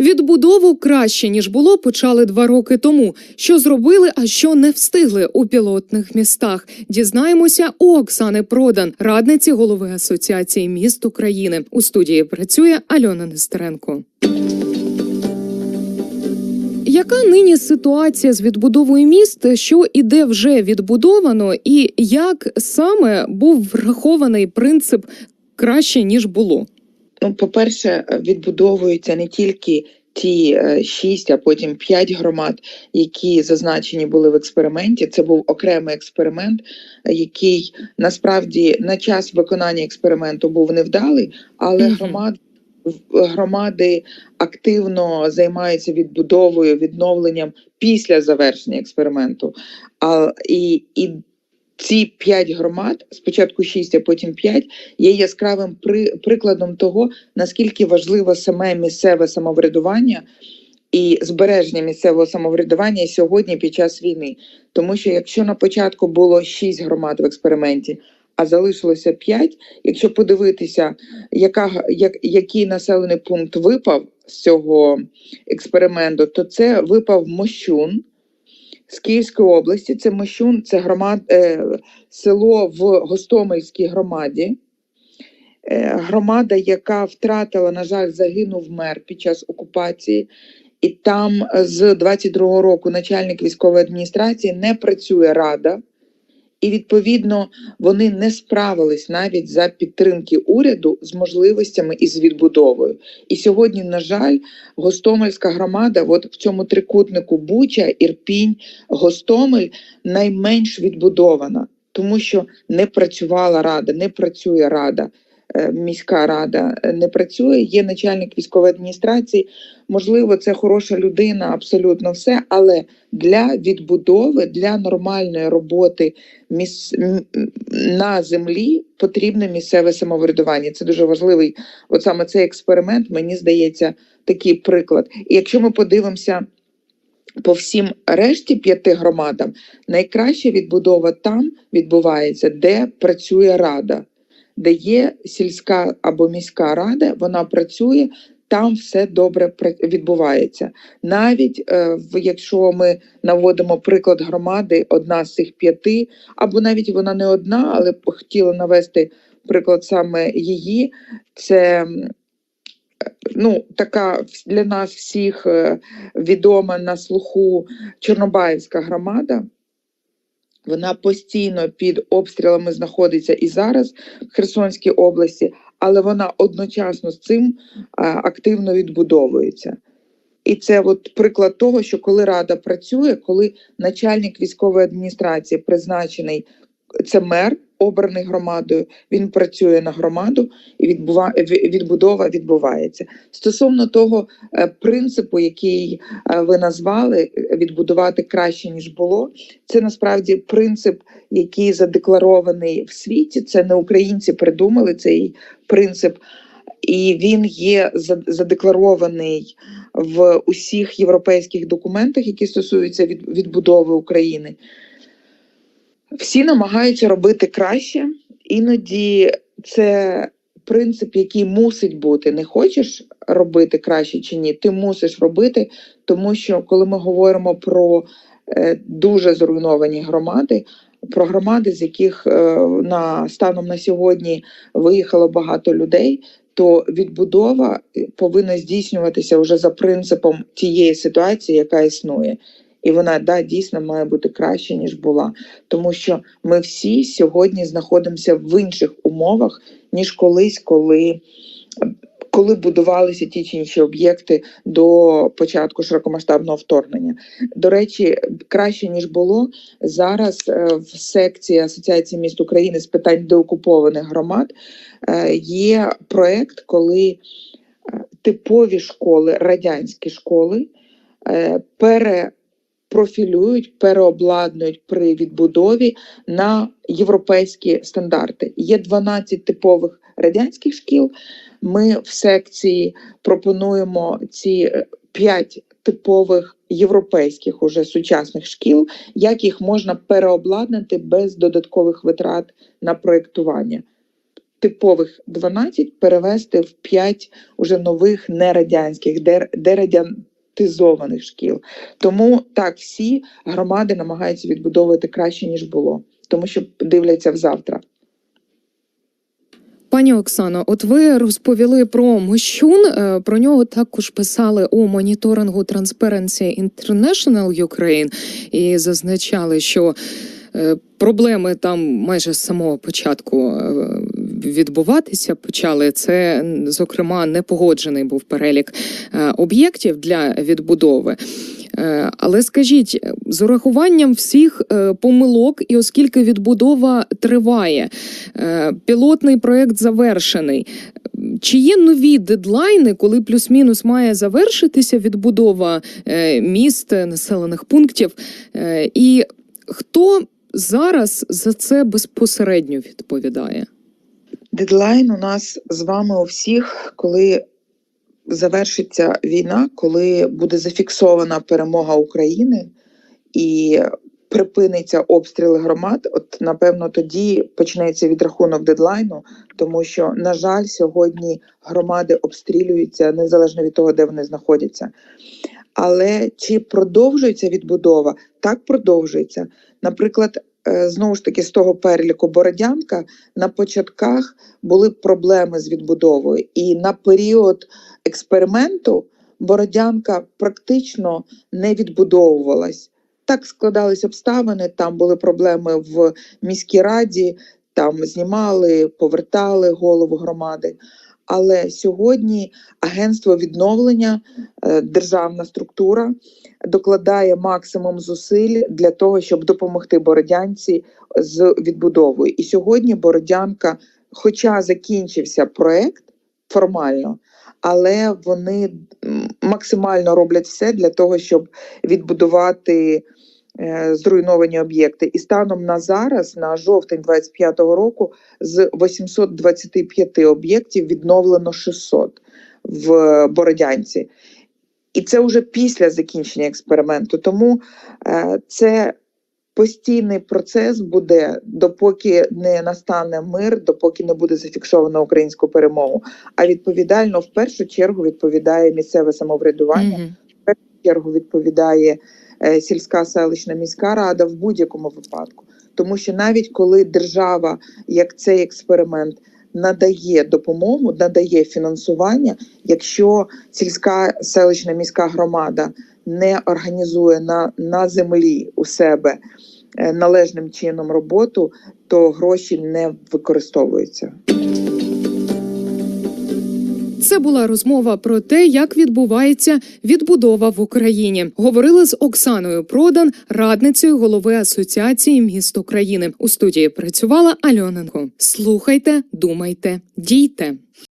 Відбудову краще ніж було почали два роки тому. Що зробили, а що не встигли у пілотних містах. Дізнаємося у Оксани Продан, радниці голови Асоціації міст України. У студії працює Альона Нестеренко. Яка нині ситуація з відбудовою міст, що іде вже відбудовано, і як саме був врахований принцип краще ніж було? Ну, по-перше, відбудовуються не тільки ті е, шість, а потім п'ять громад, які зазначені були в експерименті. Це був окремий експеримент, який насправді на час виконання експерименту був невдалий, але громад. Громади активно займаються відбудовою, відновленням після завершення експерименту. А, і, і ці п'ять громад, спочатку шість, а потім п'ять, є яскравим при, прикладом того, наскільки важливо саме місцеве самоврядування і збереження місцевого самоврядування сьогодні під час війни. Тому що якщо на початку було шість громад в експерименті, а залишилося п'ять, якщо подивитися, яка, як, який населений пункт випав з цього експерименту, то це випав Мощун з Київської області. Це Мощун, це громад, е, село в Гостомельській громаді. Е, громада, яка втратила, на жаль, загинув мер під час окупації, і там з 22-го року начальник військової адміністрації не працює рада, і відповідно вони не справились навіть за підтримки уряду з можливостями і з відбудовою. І сьогодні, на жаль, Гостомельська громада, от в цьому трикутнику Буча, Ірпінь, Гостомель найменш відбудована, тому що не працювала рада, не працює рада. Е, Міська рада е, не працює, є начальник військової адміністрації. Можливо, це хороша людина, абсолютно все. Але для відбудови, для нормальної роботи міс... на землі потрібне місцеве самоврядування. Це дуже важливий. От саме цей експеримент, мені здається, такий приклад. І якщо ми подивимося по всім решті п'яти громадам, найкраща відбудова там відбувається, де працює рада, де є сільська або міська рада, вона працює. Там все добре відбувається. Навіть е, якщо ми наводимо приклад громади, одна з цих п'яти, або навіть вона не одна, але хотіла навести приклад саме її. Це ну, така для нас всіх е, відома на слуху Чорнобаївська громада. Вона постійно під обстрілами знаходиться і зараз в Херсонській області, але вона одночасно з цим активно відбудовується. І це от приклад того, що коли рада працює, коли начальник військової адміністрації призначений, це мер, обраний громадою, він працює на громаду і відбудова відбувається. Стосовно того е, принципу, який е, ви назвали, відбудувати краще ніж було, це насправді принцип, який задекларований в світі. Це не українці придумали цей принцип, і він є за- задекларований в усіх європейських документах, які стосуються від, відбудови України. Всі намагаються робити краще, іноді це принцип, який мусить бути. Не хочеш робити краще чи ні, ти мусиш робити, тому що коли ми говоримо про е, дуже зруйновані громади, про громади, з яких е, на станом на сьогодні виїхало багато людей, то відбудова е, повинна здійснюватися вже за принципом тієї ситуації, яка існує. І вона да дійсно має бути краще ніж була, тому що ми всі сьогодні знаходимося в інших умовах ніж колись, коли, коли будувалися ті чи інші об'єкти до початку широкомасштабного вторгнення. До речі, краще ніж було зараз е, в секції Асоціації міст України з питань деокупованих громад е, є проект, коли е, типові школи, радянські школи пере профілюють, переобладнують при відбудові на європейські стандарти. Є 12 типових радянських шкіл. Ми в секції пропонуємо ці 5 типових європейських уже сучасних шкіл, як їх можна переобладнати без додаткових витрат на проєктування. типових 12 перевести в 5 уже нових нерадянських, дер- дерадянтизованих шкіл. Тому так всі громади намагаються відбудовувати краще ніж було, тому що дивляться в завтра. Пані Оксано, от ви розповіли про Мощун. е, Про нього також писали у моніторингу Transparency International Ukraine і зазначали, що е, проблеми там майже з самого початку е, відбуватися почали. Це, зокрема, непогоджений був перелік е, об'єктів для відбудови. Е, Але скажіть, з урахуванням всіх е, помилок, і оскільки відбудова триває, пілотний проект завершений. Чи є нові дедлайни, коли плюс-мінус має завершитися відбудова міст, населених пунктів? І хто зараз за це безпосередньо відповідає? Дедлайн у нас з вами у всіх, коли завершиться війна, коли буде зафіксована перемога України і припиниться обстріли громад. От напевно тоді почнеться відрахунок дедлайну, тому що, на жаль, сьогодні громади обстрілюються незалежно від того, де вони знаходяться. Але чи продовжується відбудова? Так продовжується. Наприклад, знову ж таки, з того переліку Бородянка на початках були проблеми з відбудовою, і на період експерименту Бородянка практично не відбудовувалась. Так складались обставини. Там були проблеми в міській раді, там знімали, повертали голову громади. Але сьогодні агентство відновлення, е, державна структура, докладає максимум зусиль для того, щоб допомогти бородянці з відбудовою. І сьогодні Бородянка, хоча закінчився проект формально, але вони максимально роблять все для того, щоб відбудувати зруйновані об'єкти. І станом на зараз, на жовтень 25-го року, з 825 об'єктів відновлено 600 в Бородянці. І це вже після закінчення експерименту. Тому е, це постійний процес буде, допоки не настане мир, допоки не буде зафіксовано українську перемогу. А відповідально в першу чергу відповідає місцеве самоврядування, Мгм. в першу чергу відповідає е, сільська селищна міська рада в будь-якому випадку. Тому що навіть коли держава, як цей експеримент, надає допомогу, надає фінансування, якщо сільська селищна міська громада не організує на, на землі у себе е, належним чином роботу, то гроші не використовуються. Це була розмова про те, як відбувається відбудова в Україні. Говорили з Оксаною Продан, радницею голови асоціації міст України. У студії працювала Альоненко. Слухайте, думайте, дійте.